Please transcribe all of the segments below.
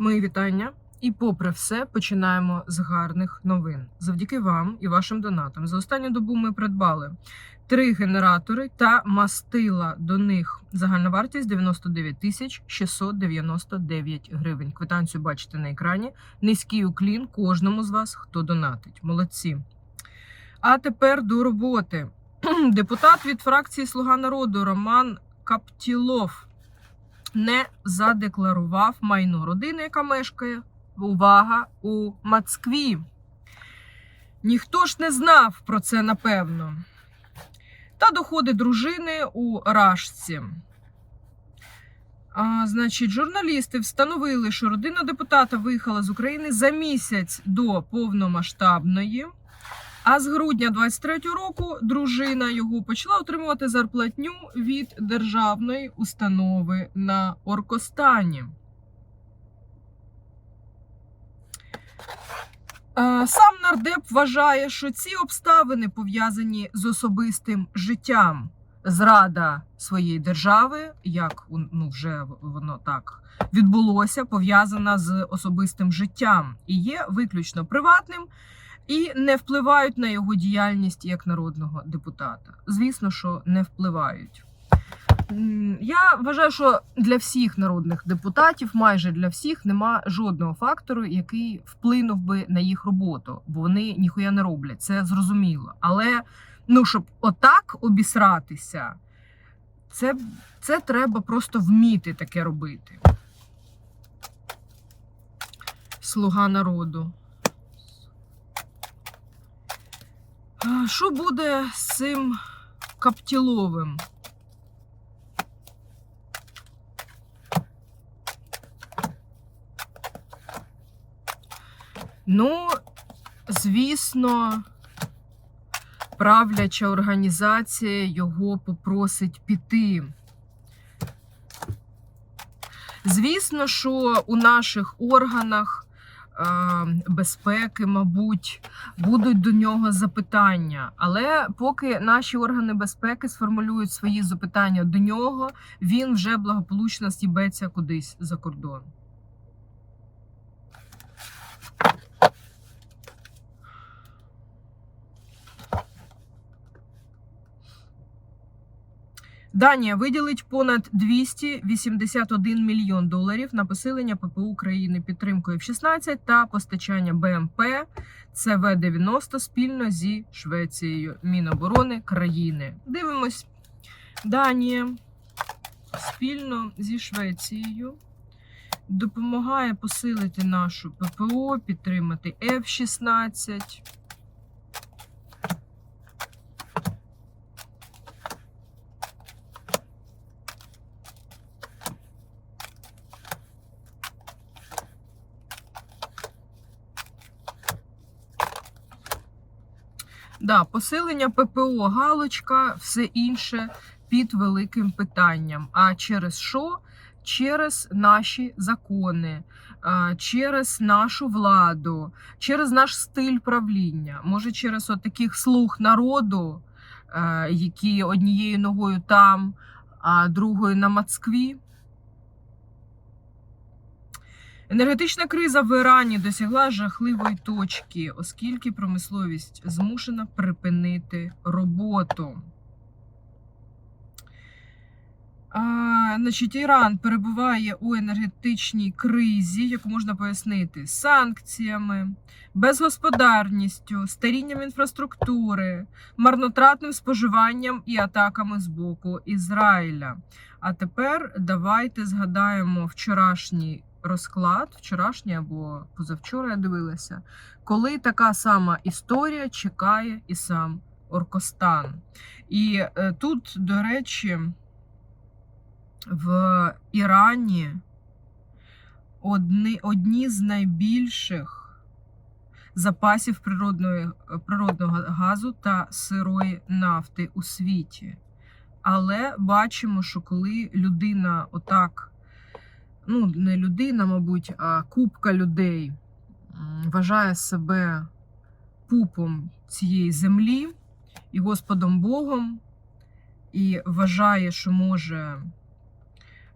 Мої вітання. І попри все, починаємо з гарних новин. Завдяки вам і вашим донатам. За останню добу ми придбали три генератори та мастила до них. Загальна вартість 99 тисяч 699 гривень. Квитанцію бачите на екрані. Низький уклін кожному з вас, хто донатить. Молодці. А тепер до роботи. Депутат від фракції Слуга народу Роман Каптілов не задекларував майно родини, яка мешкає. Увага у Москві. Ніхто ж не знав про це, напевно. Та доходи дружини у Рашці. А, значить, журналісти встановили, що родина депутата виїхала з України за місяць до повномасштабної. А з грудня 23-го року дружина його почала отримувати зарплатню від державної установи на Оркостані. Е, Сам нардеп вважає, що ці обставини пов'язані з особистим життям. Зрада своєї держави, як ну, вже воно так відбулося, пов'язана з особистим життям і є виключно приватним і не впливають на його діяльність як народного депутата. Звісно, що не впливають. Я вважаю, що для всіх народних депутатів, майже для всіх, нема жодного фактору, який вплинув би на їх роботу, бо вони ніхуя не роблять. Це зрозуміло. Але ну, щоб отак обісратися, це, це треба просто вміти таке робити. Слуга народу. А, Що буде з цим Каптіловим? Ну, звісно, правляча організація його попросить піти. Звісно, що у наших органах безпеки, мабуть, будуть до нього запитання. Але поки наші органи безпеки сформулюють свої запитання до нього, він вже благополучно стібеться кудись за кордон. Данія виділить понад 281 мільйон доларів на посилення ППУ України підтримкою F-16 та постачання БМП ЦВ-90 спільно зі Швецією Міноборони країни. Дивимось. Данія спільно зі Швецією допомагає посилити нашу ППО, підтримати F-16. Да, посилення ППО галочка, все інше під великим питанням. А через що? Через наші закони, через нашу владу, через наш стиль правління. Може, через от таких слуг народу, е, які однією ногою там, а другою на Москві. Енергетична криза в Ірані досягла жахливої точки, оскільки промисловість змушена припинити роботу. А, значить, Іран перебуває у енергетичній кризі, яку можна пояснити санкціями, безгосподарністю, старінням інфраструктури, марнотратним споживанням і атаками з боку Ізраїля. А тепер давайте згадаємо вчорашній розклад, вчорашній або позавчора я дивилася, коли така сама історія чекає і сам Оркостан. І е, тут, до речі, в Ірані одні, одні з найбільших запасів природної, природного газу та сирої нафти у світі. Але бачимо, що коли людина отак, ну, не людина, мабуть, а купка людей вважає себе пупом цієї землі і Господом Богом, і вважає, що може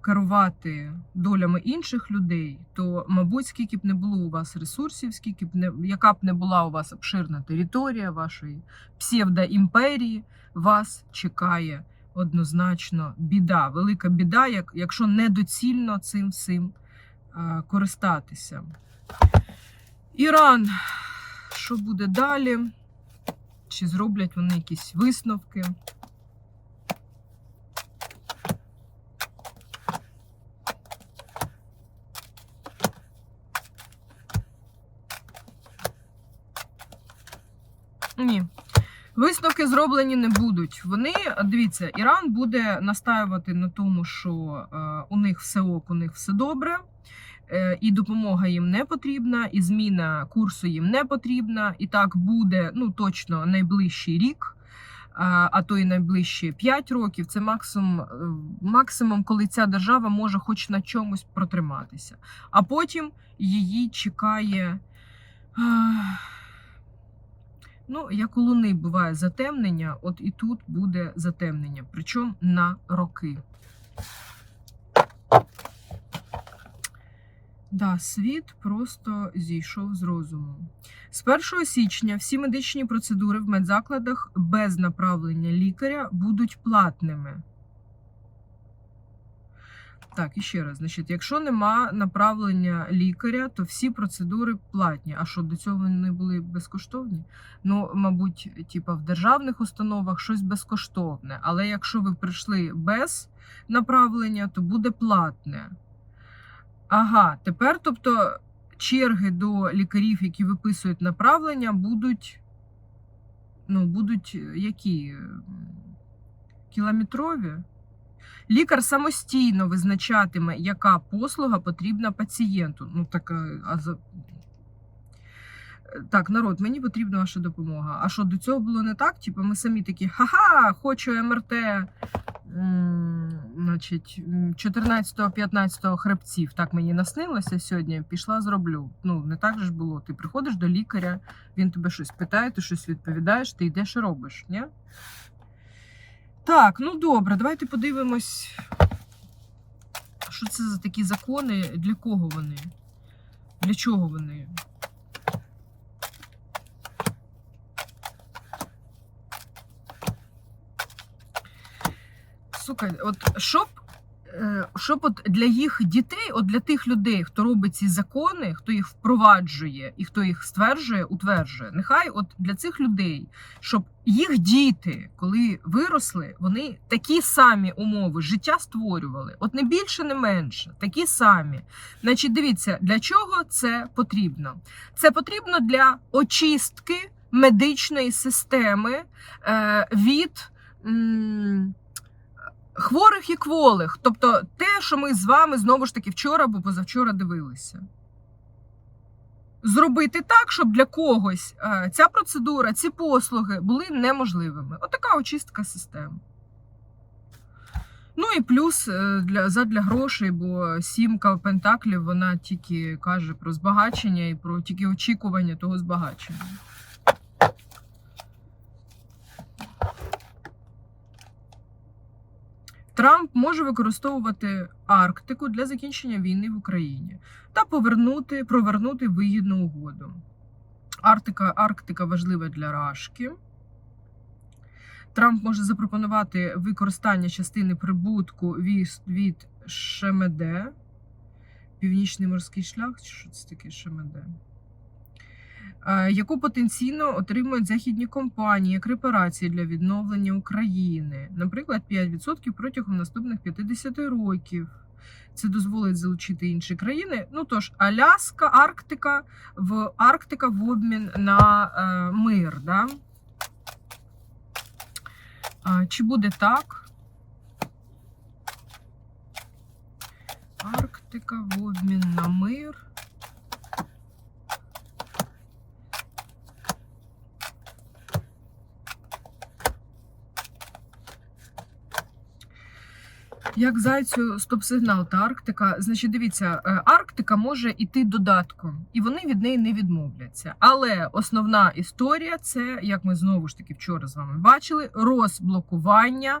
керувати долями інших людей, то, мабуть, скільки б не було у вас ресурсів, скільки б не яка б не була у вас обширна територія вашої псевдоімперії, вас чекає однозначно біда, велика біда, як, якщо недоцільно цим всім е, користатися. Іран, що буде далі? Чи зроблять вони якісь висновки? Ні. Висновки зроблені не будуть. Вони, дивіться, Іран буде настаювати на тому, що е, у них все ок, у них все добре, е, і допомога їм не потрібна, і зміна курсу їм не потрібна. І так буде ну, точно найближчий рік, а то і найближчі 5 років. Це максимум, е, максимум, коли ця держава може хоч на чомусь протриматися. А потім її чекає. Ну, як у Луни буває затемнення, от і тут буде затемнення, причому на роки. Да, світ просто зійшов з розуму. З 1 січня всі медичні процедури в медзакладах без направлення лікаря будуть платними. Так, і ще раз, значить, якщо нема направлення лікаря, то всі процедури платні. А що до цього вони були безкоштовні? Ну, мабуть, типа в державних установах щось безкоштовне. Але якщо ви прийшли без направлення, то буде платне. Ага, тепер, тобто, черги до лікарів, які виписують направлення, будуть. Ну, будуть е, які? Кілометрові? Лікар самостійно визначатиме, яка послуга потрібна пацієнту. Ну, так, а, а за... так, народ, мені потрібна ваша допомога. А що до цього було не так? Типу, ми самі такі, ха-ха, хочу МРТ значить, 14-15 хребців. Так мені наснилося сьогодні. Пішла, зроблю. Ну, не так же ж було. Ти приходиш до лікаря, він тебе щось питає, ти щось відповідаєш, ти йдеш і робиш, ні? Так, ну добре, давайте подивимось, що це за такі закони, для кого вони? Для чого вони? Сука, от щоб, е, щоб от для їх дітей, от для тих людей, хто робить ці закони, хто їх впроваджує і хто їх стверджує, утверджує, нехай от для цих людей, щоб їх діти, коли виросли, вони такі самі умови життя створювали. От не більше, не менше, такі самі. Значить, дивіться, для чого це потрібно? Це потрібно для очистки медичної системи е, від. Хворих і кволих, тобто те, що ми з вами знову ж таки вчора або позавчора дивилися. Зробити так, щоб для когось е, ця процедура, ці послуги були неможливими. Отака очистка системи. Ну і плюс е, для, задля грошей, бо сімка пентаклів вона тільки каже про збагачення і про тільки очікування того збагачення. Трамп може використовувати Арктику для закінчення війни в Україні та повернути, провернути вигідну угоду. Арктика, Арктика важлива для Рашки. Трамп може запропонувати використання частини прибутку від, від ШМД. Північний морський шлях, чи що це таке ШМД? Е, Яку потенційно отримують західні компанії як репарації для відновлення України, наприклад, 5% протягом наступних 50 років. Це дозволить залучити інші країни. Ну тож, Аляска, Арктика в Арктика в обмін на е, мир. Да? А, чи буде так? Арктика в обмін на мир. Як зайцю стоп-сигнал та Арктика. Значить, дивіться, е, Арктика може йти додатком, і вони від неї не відмовляться. Але основна історія це, як ми знову ж таки вчора з вами бачили, розблокування е,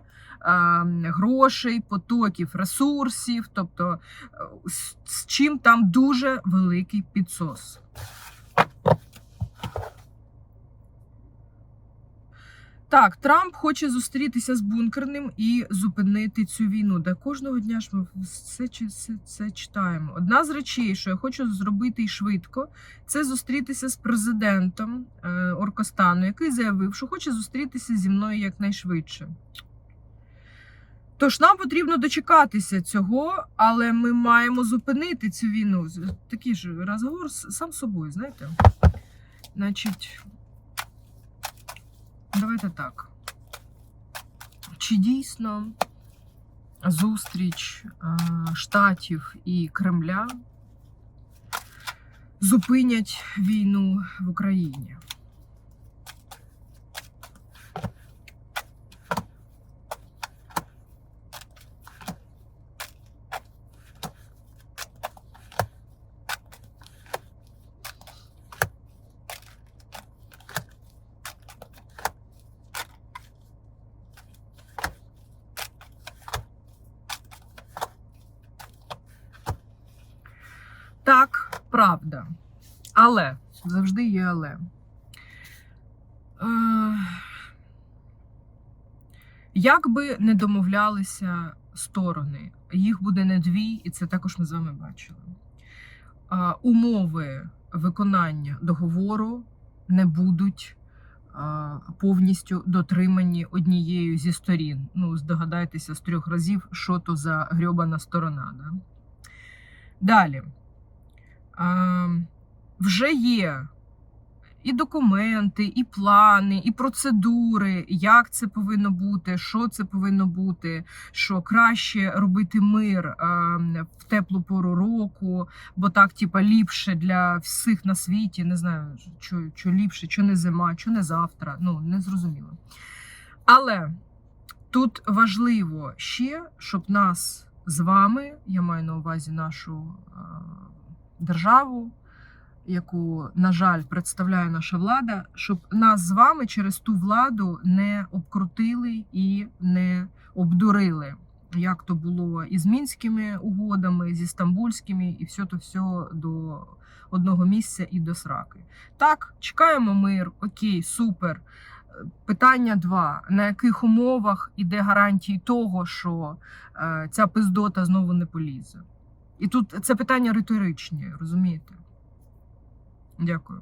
грошей, потоків, ресурсів, тобто е, з, з чим там дуже великий підсос. Так, Трамп хоче зустрітися з бункерним і зупинити цю війну. Де кожного дня ж ми все, чи- це, це читаємо. Одна з речей, що я хочу зробити і швидко, це зустрітися з президентом е, Оркостану, який заявив, що хоче зустрітися зі мною якнайшвидше. Тож нам потрібно дочекатися цього, але ми маємо зупинити цю війну. Такий ж розговор сам собою, знаєте? Значить. Давайте так. Чи дійсно зустріч е, Штатів і Кремля зупинять війну в Україні? Так, правда. Але завжди є але. Е, Як би не домовлялися сторони, їх буде не дві, і це також ми з вами бачили. Е, Умови виконання договору не будуть е, повністю дотримані однією зі сторін. Ну, здогадайтеся з трьох разів, що то за грьобана сторона. Да? Далі. А, вже є і документи, і плани, і процедури, як це повинно бути, що це повинно бути, що краще робити мир в теплу пору року, бо так, типа, ліпше для всіх на світі. Не знаю, що, що ліпше, що не зима, що не завтра. Ну, не зрозуміло. Але тут важливо ще, щоб нас з вами, я маю на увазі нашу а, державу, яку, на жаль, представляє наша влада, щоб нас з вами через ту владу не обкрутили і не обдурили. Як то було і з мінськими угодами, зі стамбульськими, і все то все до одного місця і до сраки. Так, чекаємо мир, окей, супер. Питання два: на яких умовах іде гарантії того, що е, ця пиздота знову не полізе? І тут це питання риторичні, розумієте? Дякую.